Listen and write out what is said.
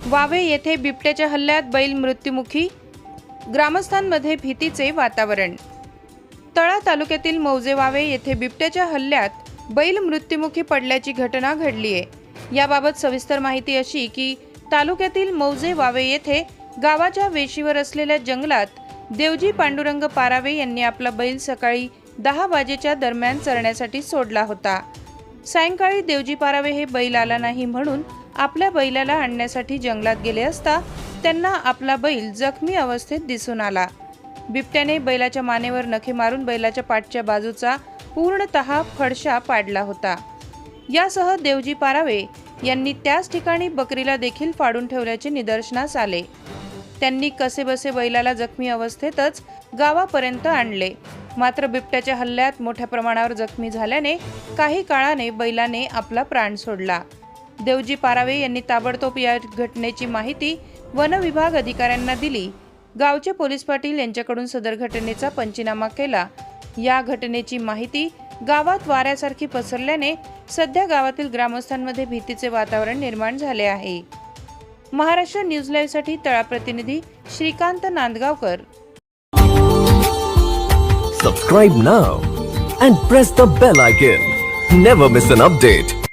Huawei येथे बिबट्याच्या हल्ल्यात बैल मृत्युमुखी ग्रामस्थांमध्ये भीतीचे वातावरण. तळा तालुक्यातील मौजे वावे येथे बिबट्याच्या हल्ल्यात बैल मृत्युमुखी पडल्याची घटना घडली आहे. याबाबत सविस्तर माहिती अशी की तालुक्यातील मौजे वावे येथे गावाच्या वेशीवर असलेल्या जंगलात देवजी पांडुरंग पारावे यांनी आपला बैल सकाळी दहा वाजेच्या दरम्यान चरण्यासाठी सोडला होता. सायंकाळी देवजी पारावे हे बैल आला नाही म्हणून आपल्या बैलाला आणण्यासाठी जंगलात गेले असता त्यांना आपला बैल जखमी अवस्थेत दिसून आला. बिबट्याने बैलाच्या मानेवर नखे मारून बैलाच्या पाठच्या बाजूचा पूर्णतः फडशा पाडला होता. यासह देवजी पारावे यांनी त्याच ठिकाणी बकरीला देखील फाडून ठेवल्याचे निदर्शनास आले. त्यांनी कसेबसे बैलाला जखमी अवस्थेतच गावापर्यंत आणले. मात्र बिबट्याच्या हल्ल्यात मोठ्या प्रमाणावर जखमी झाल्याने काही काळाने बैलाने आपला प्राण सोडला. देवजी पारावे यांनी ताबडतोब या घटनेची माहिती वन विभाग अधिकाऱ्यांना दिली. गावचे पोलीस पाटील यांच्याकडून सदर घटनेचा पंचनामा केला. या घटनेची माहिती गावात वाऱ्यासारखी पसरल्याने सध्या गावातील ग्रामस्थांमध्ये भीतीचे वातावरण निर्माण झाले आहे. महाराष्ट्र न्यूज लाईव्हसाठी तळा प्रतिनिधी Shrikant Nandgaonkar subscribe now and press the bell icon never miss an update